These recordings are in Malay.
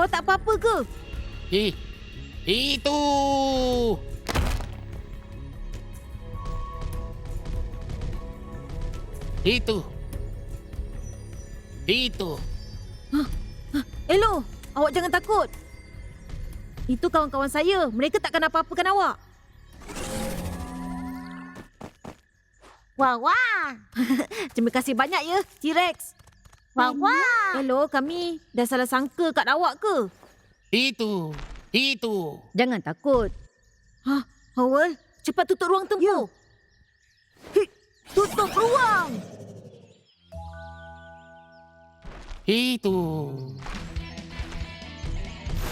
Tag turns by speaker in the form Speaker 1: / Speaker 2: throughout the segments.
Speaker 1: awak tak apa-apa ke?
Speaker 2: Hi. Itu. Itu. Itu.
Speaker 1: Hello, awak jangan takut. Itu kawan-kawan saya. Mereka takkan apa-apakan awak.
Speaker 3: Wah wah.
Speaker 1: Terima kasih banyak ya, T-Rex.
Speaker 3: Wah wah.
Speaker 1: Hello, kami dah salah sangka kat awak ke?
Speaker 2: Itu. Itu.
Speaker 1: Jangan takut. Ha, Howell, cepat tutup ruang tempur. Ya. Tutup ruang!
Speaker 2: Itu.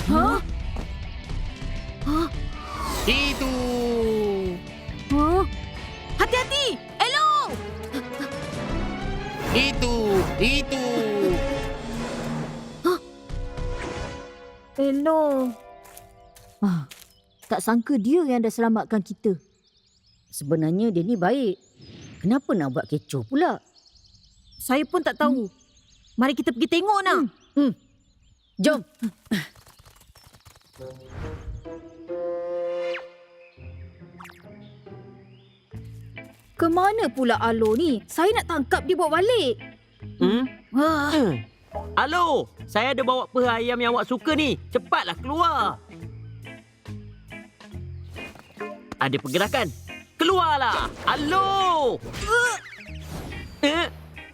Speaker 1: Ha?
Speaker 2: Itu.
Speaker 1: Ha? Hati-hati! Hello!
Speaker 2: Itu. Itu.
Speaker 1: Hello.
Speaker 4: Ah, tak sangka dia yang dah selamatkan kita. Sebenarnya dia ni baik. Kenapa nak buat kecoh pula?
Speaker 1: Saya pun tak tahu. Mari kita pergi tengok nak.
Speaker 4: Jom. Kemana pula Alo ni? Saya nak tangkap dia bawa balik.
Speaker 5: Hmm?
Speaker 1: Wah,
Speaker 5: Hmm. Alo, saya ada bawa peh ayam yang awak suka ni. Cepatlah keluar. Ada pergerakan. Keluarlah. Alo. Eh,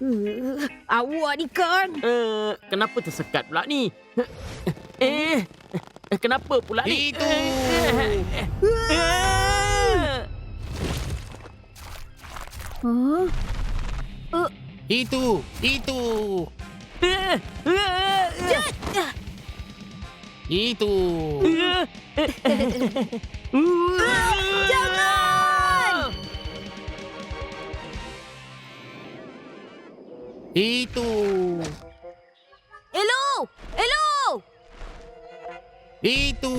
Speaker 4: Uh, awak ni kan.
Speaker 5: eh, kenapa tersekat pula ni? Eh, eh, kenapa pula ni?
Speaker 2: Itu.
Speaker 5: Eh, eh.
Speaker 4: Huh?
Speaker 2: Itu. Itu. Itu.
Speaker 5: Jangan!
Speaker 2: Itu.
Speaker 1: hello! Hello!
Speaker 2: Itu.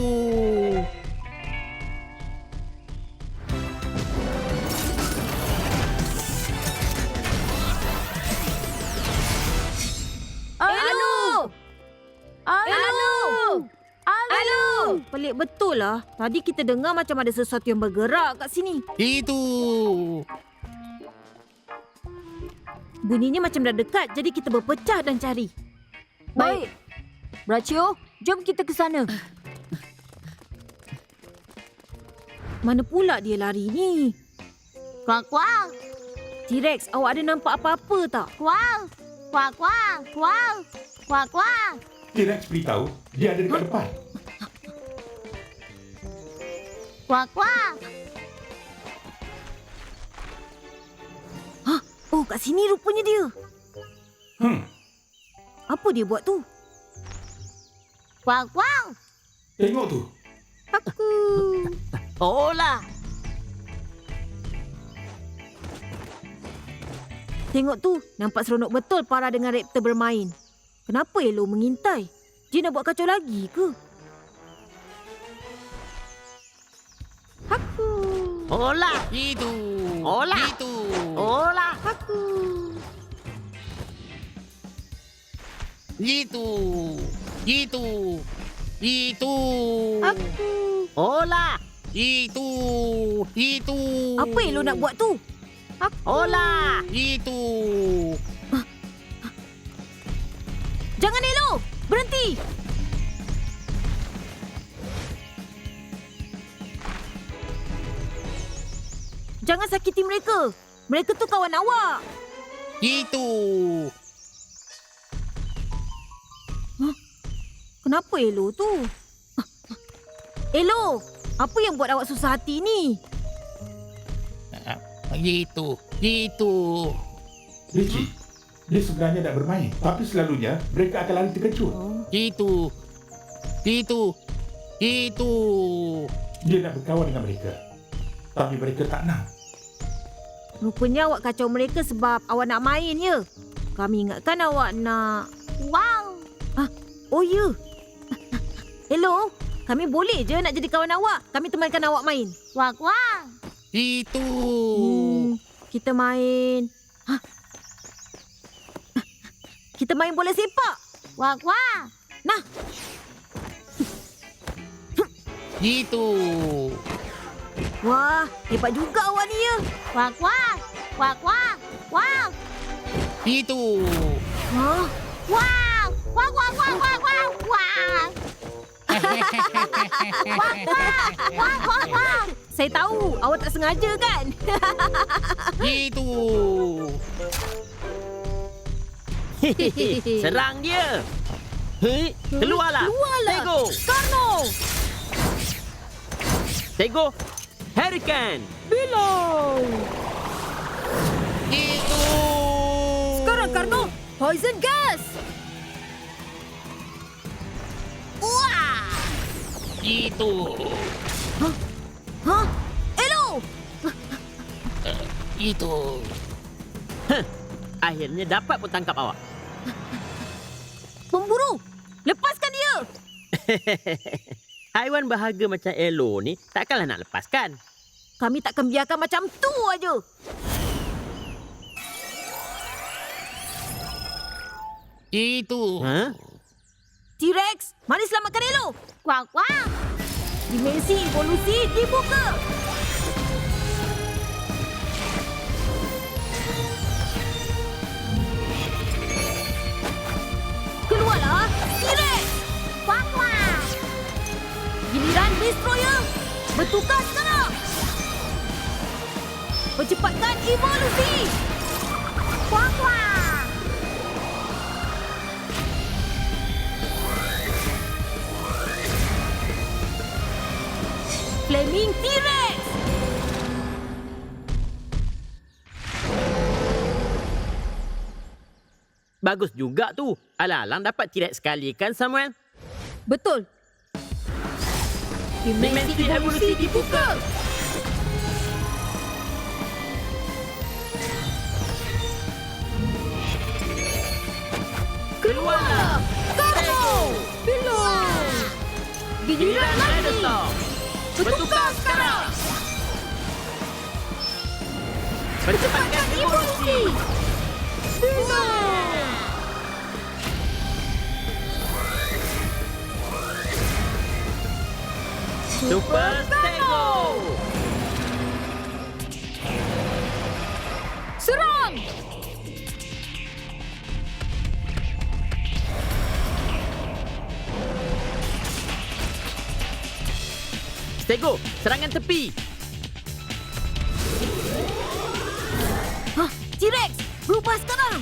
Speaker 1: Pelik betul lah. Tadi kita dengar macam ada sesuatu yang bergerak kat sini.
Speaker 2: Itu.
Speaker 1: Bunyinya macam dah dekat, jadi kita berpecah dan cari.
Speaker 4: Baik. Bracio, jom kita ke sana.
Speaker 1: Mana pula dia lari ni?
Speaker 3: Kuang kuang.
Speaker 1: T-Rex, awak ada nampak apa-apa tak?
Speaker 3: Kuang. Kuang kuang. Kuang. Kuang kuang.
Speaker 6: T-Rex beritahu dia ada dekat depan.
Speaker 3: Kuang kuang.
Speaker 1: Oh, kat sini rupanya dia.
Speaker 6: Hmm,
Speaker 1: Apa dia buat tu?
Speaker 3: Kuang kuang.
Speaker 6: tengok tu.
Speaker 1: Aku.
Speaker 5: Olah.
Speaker 1: Tengok tu, nampak seronok betul para dengan raptor bermain. Kenapa Elo mengintai? Dia nak buat kacau lagi ke?
Speaker 5: Olah.
Speaker 2: Itu.
Speaker 5: Olah.
Speaker 2: Itu.
Speaker 5: Olah.
Speaker 1: Aku.
Speaker 2: Itu. Itu. Itu.
Speaker 1: Aku.
Speaker 5: Olah.
Speaker 2: Itu. Itu.
Speaker 1: Apa Elo nak buat tu? Aku.
Speaker 5: Olah.
Speaker 2: Itu.
Speaker 1: Jangan Elo! Berhenti! Jangan sakiti mereka. Mereka tu kawan awak.
Speaker 2: Itu.
Speaker 1: Kenapa Elo tu? Elo, apa yang buat awak susah hati ni?
Speaker 2: Itu. Itu.
Speaker 6: Richie, dia sebenarnya nak bermain. Tapi selalunya mereka akan lari terkejut.
Speaker 2: Itu. Itu. Itu.
Speaker 6: Dia nak berkawan dengan mereka. Tapi mereka tak nak.
Speaker 1: Rupanya awak kacau mereka sebab awak nak main ya. Kami ingatkan awak nak...
Speaker 3: Wow.
Speaker 1: Oh ya. Hello, Kami boleh je nak jadi kawan awak. Kami temankan awak main.
Speaker 3: Kuak kuak.
Speaker 2: Itu.
Speaker 1: Hmm, kita main... Hah? Kita main bola sepak.
Speaker 3: Kuak kuak.
Speaker 2: Itu.
Speaker 1: Wah, hebat juga awak ni ya.
Speaker 3: Kuak kuak. Kuak kuak. Kuak.
Speaker 2: Itu.
Speaker 1: Wah,
Speaker 3: Kuak. Kuak kuak kuak kuak kuak. Kuak. Kuak kuak kuak.
Speaker 1: saya tahu awak tak sengaja kan?
Speaker 2: Itu.
Speaker 5: Serang dia. Hei, keluarlah.
Speaker 1: Keluarlah.
Speaker 5: Tego.
Speaker 1: Karno!
Speaker 5: Tego. Hurricane.
Speaker 2: Itu.
Speaker 1: Sekarang Karno, poison gas!
Speaker 2: Itu.
Speaker 1: Hah? Elo!
Speaker 2: Itu.
Speaker 5: Akhirnya dapat pun tangkap awak.
Speaker 1: Pemburu! Lepaskan dia!
Speaker 5: Haiwan berharga macam Elo ni takkanlah nak lepaskan.
Speaker 1: Kami takkan biarkan macam tu aja.
Speaker 2: Itu.
Speaker 5: Ha?
Speaker 1: T-Rex, mari selamatkan Elo!
Speaker 3: Kuak kuak.
Speaker 1: Dimensi evolusi dibuka! Evolusi!
Speaker 3: Kuak.
Speaker 1: Flaming T-Rex!
Speaker 5: Bagus juga tu. Alang-alang dapat T-Rex sekali kan Samuel?
Speaker 1: Betul.
Speaker 5: Dimensi evolusi dibuka.
Speaker 1: 글루아!
Speaker 5: 까고! 빌로! 밀라
Speaker 1: 날렸어! 부뚝 까라! 절대 반짝 이보이지! 빌로! 슈퍼 스테고!
Speaker 5: Stego, serangan tepi.
Speaker 1: Hah, T-Rex! Berubah sekarang!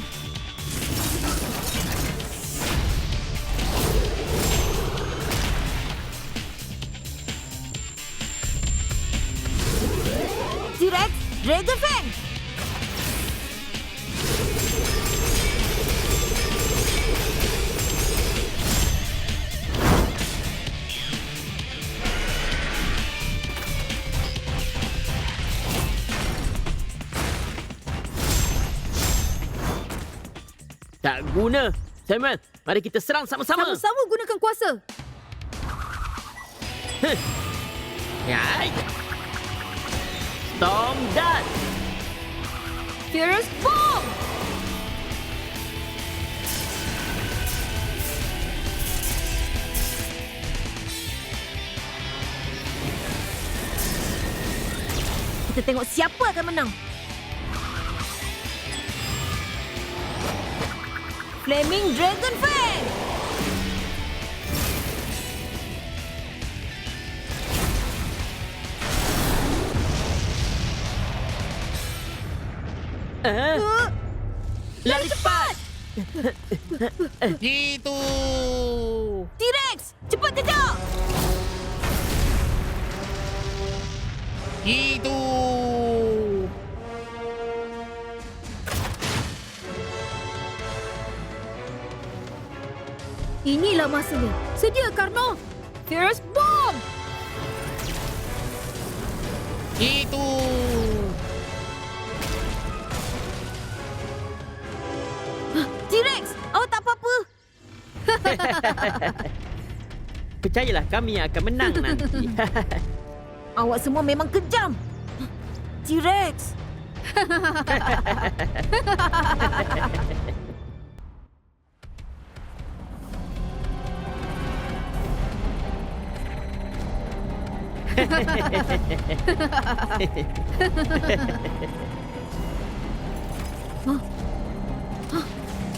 Speaker 1: T-Rex, Dragon Fang!
Speaker 5: Samuel, mari kita serang sama-sama.
Speaker 1: Sama-sama gunakan kuasa.
Speaker 5: Yai. Storm Dust.
Speaker 1: Furious Bomb! Kita tengok siapa akan menang. Flaming Dragon Fang!
Speaker 5: Ah,
Speaker 1: Uh,
Speaker 5: lari cepat.
Speaker 2: Itu.
Speaker 1: T-Rex! Cepat kejar!
Speaker 2: Itu.
Speaker 1: Inilah masanya. Sedia, Karno! Furious Bomb!
Speaker 2: Itu.
Speaker 1: T-Rex! Awak tak apa-apa?
Speaker 5: Percayalah kami akan menang nanti.
Speaker 1: Awak semua memang kejam. T-Rex.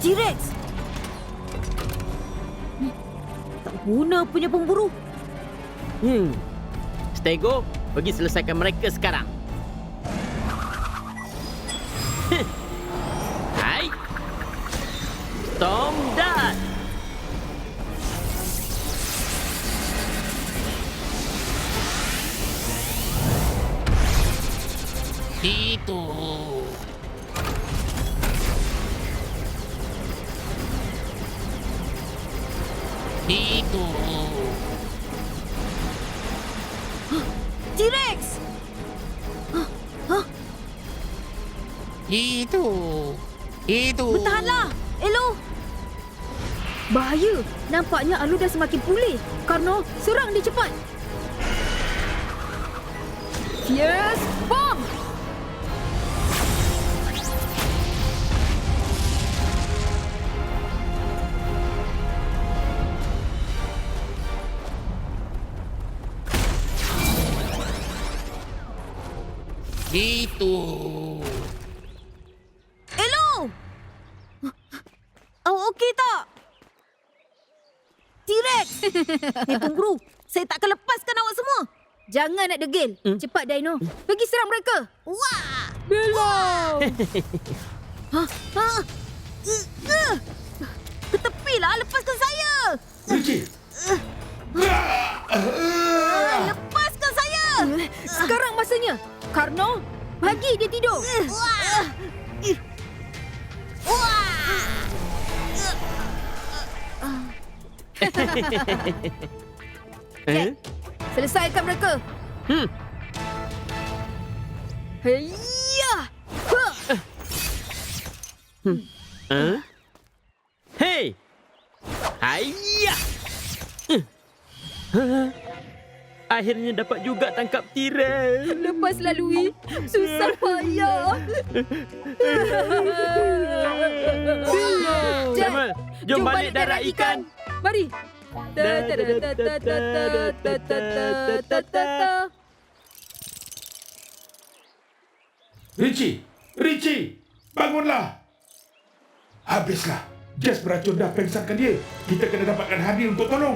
Speaker 1: T-Rex. Tak guna punya pemburu.
Speaker 5: hmm. Stego, pergi selesaikan mereka sekarang.
Speaker 2: Itu. Itu.
Speaker 1: T-Rex.
Speaker 2: Itu. Itu.
Speaker 1: Bertahanlah. Elo.
Speaker 4: Bahaya. Nampaknya Alu dah semakin pulih. Karno, serang dia cepat. Fierce Bomb!
Speaker 2: Itu.
Speaker 1: Elo. Oh, okey tak? T-Rex. Hei, pemburu. Saya tak akan lepaskan awak semua.
Speaker 4: Jangan nak degil.
Speaker 5: Hmm.
Speaker 4: Cepat Dino. Pergi serang mereka.
Speaker 1: Wah.
Speaker 4: Belum.
Speaker 1: Ha? Uh, uh. Ke tepilah. Lepaskan saya.
Speaker 6: Richie!
Speaker 1: Lepaskan saya.
Speaker 4: Sekarang masanya. Karno, bagi dia tidur.
Speaker 1: Wah. Wah.
Speaker 5: Eh?
Speaker 4: Selesaikan mereka.
Speaker 5: Hmm.
Speaker 4: Heyya! Ha!
Speaker 5: Huh? Hey! Hayya! Eh. Huh? akhirnya dapat juga tangkap tirai.
Speaker 4: Lepas lalui, susah payah.
Speaker 5: Jamal, jom balik darat ikan.
Speaker 4: Mari.
Speaker 6: Richie, Richie, bangunlah. Habislah. Jess beracun dah pengsankan dia. Kita kena dapatkan hadir untuk tolong.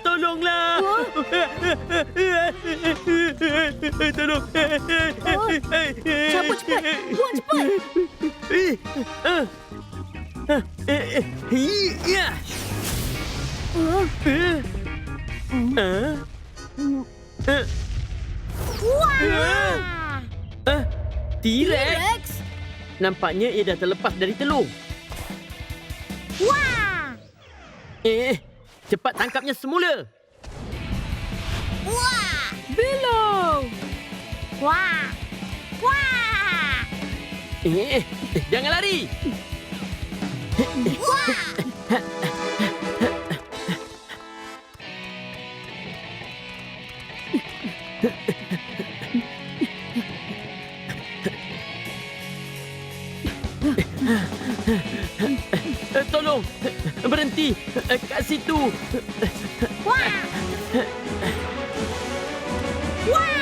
Speaker 5: Tolonglah! Tolong!
Speaker 4: Cabut cepat. Buang cepat.
Speaker 5: Ya!
Speaker 3: Wah!
Speaker 5: T-Rex!
Speaker 4: Rex.
Speaker 5: Nampaknya ia dah terlepas dari telur.
Speaker 3: Wah!
Speaker 5: Eh, cepat tangkapnya semula.
Speaker 3: Wah!
Speaker 4: Belum.
Speaker 3: Wah! Wah!
Speaker 5: Eh, jangan lari. Berhenti Eh, kat situ.
Speaker 3: Wah! Wah!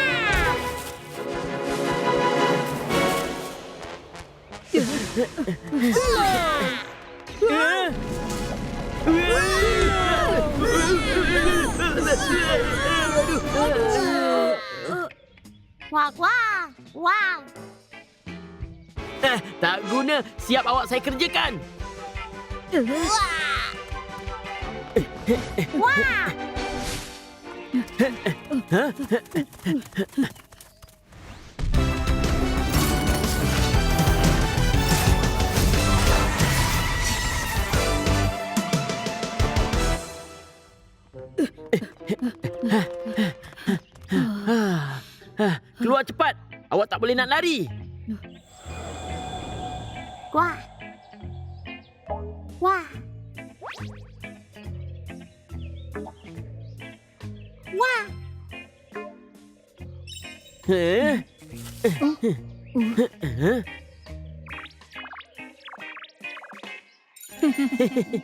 Speaker 5: Eh.
Speaker 3: Kuak. Kuak.
Speaker 5: Eh, tak guna. Siap awak saya kerjakan.
Speaker 3: Kuak.
Speaker 5: Keluar cepat. Awak tak boleh nak lari.
Speaker 3: Kuak. Kuak.
Speaker 5: Eh? Shh.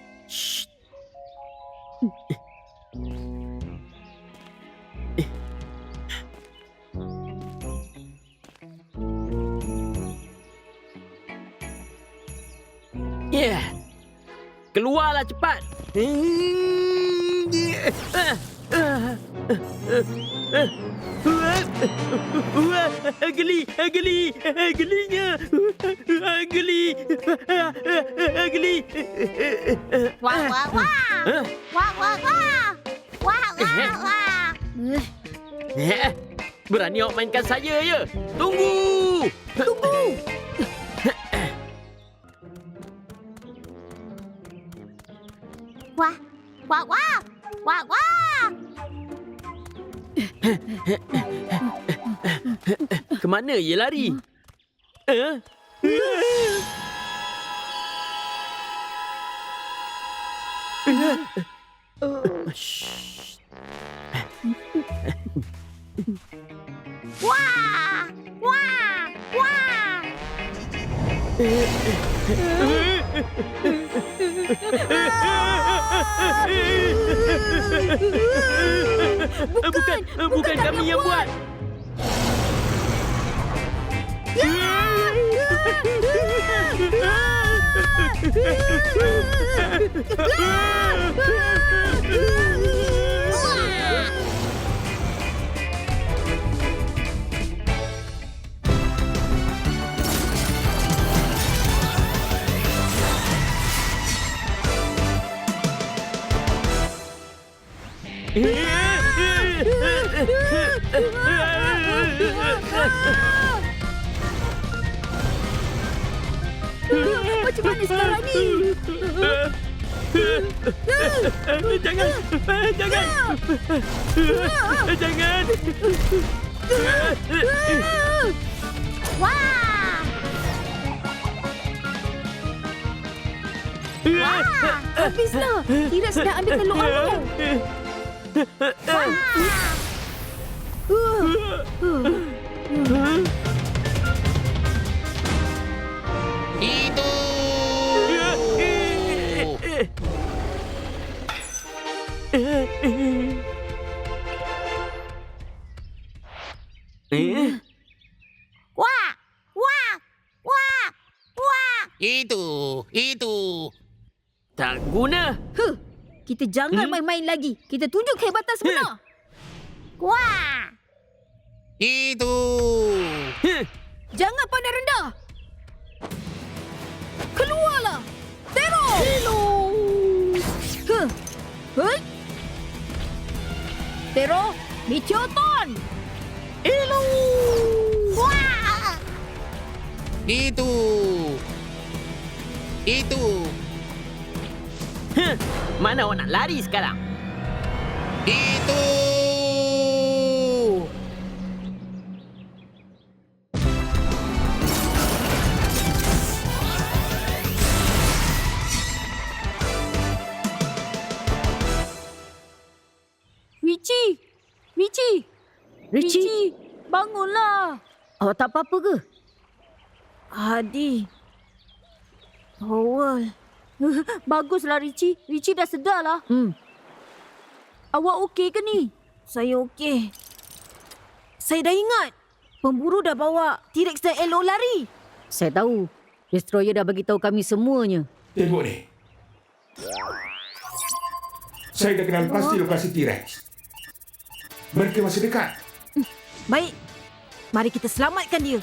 Speaker 5: Geli. Geli.
Speaker 3: Kuak, kuak, kuak.
Speaker 5: Hah?
Speaker 3: Kuak, kuak, kuak. Kuak, kuak, kuak.
Speaker 5: Eh, Berani awak mainkan saya ya? Tunggu!
Speaker 3: Kuak. Kuak, kuak. Kuak, kuak.
Speaker 5: Kemana ia lari? Eh?
Speaker 3: Kuak. Kuak. Kuak.
Speaker 5: Bukan, bukan, kami yang buat.
Speaker 4: Macam mana sekarang ni?
Speaker 5: Jangan, jangan, jangan.
Speaker 3: Kuak.
Speaker 4: Habislah. Tidak sedang ambil telur awak.
Speaker 2: Itu.
Speaker 5: Eh?
Speaker 3: Kuak. Kuak. Kuak. Kuak.
Speaker 2: Itu. Itu.
Speaker 5: Tak guna.
Speaker 4: Huh. Kita jangan
Speaker 5: Hmm?
Speaker 4: main-main lagi. Kita tunjuk kehebatan sebenar.
Speaker 3: Kuak.
Speaker 2: Itu.
Speaker 5: Huh.
Speaker 4: Jangan pandang rendah. Keluarlah. Tero. Hello. Huh. Hei. Tero, Michoton. Hello.
Speaker 3: Kuak.
Speaker 2: Itu. Itu.
Speaker 5: Huh. Mana awak nak lari sekarang?
Speaker 2: Itu.
Speaker 1: Bangunlah!
Speaker 4: awak tak apa-apa ke?
Speaker 1: Hadi. Howell. Baguslah Richie. Richie dah sedar lah.
Speaker 4: Hmm.
Speaker 1: Awak okey ke ni? Saya okey. Saya dah ingat. Pemburu dah bawa T-Rex dan Elo lari.
Speaker 4: Saya tahu. Destroyer dah bagi tahu kami semuanya.
Speaker 6: Tengok ni. Saya dah kenal pasti lokasi T-Rex. Mereka masih dekat.
Speaker 1: Baik. Mari kita selamatkan dia.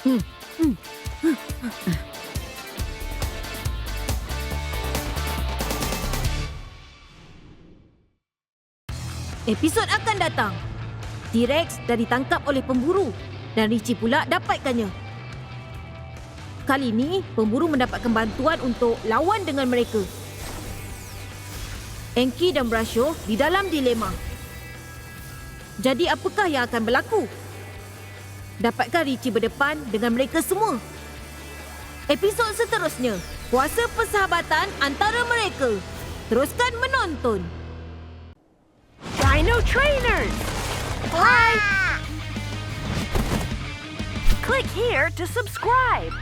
Speaker 1: Episod akan datang. T-Rex dah ditangkap oleh pemburu dan Richie pula dapatkannya. Kali ini, pemburu mendapatkan bantuan untuk lawan dengan mereka. Enki dan Brasho di dalam dilema. Jadi apakah yang akan berlaku? Dapatkah Richie berdepan dengan mereka semua? Episod seterusnya, kuasa persahabatan antara mereka. Teruskan menonton.
Speaker 7: Dino Trainers!
Speaker 3: Wah!
Speaker 7: Click here to subscribe.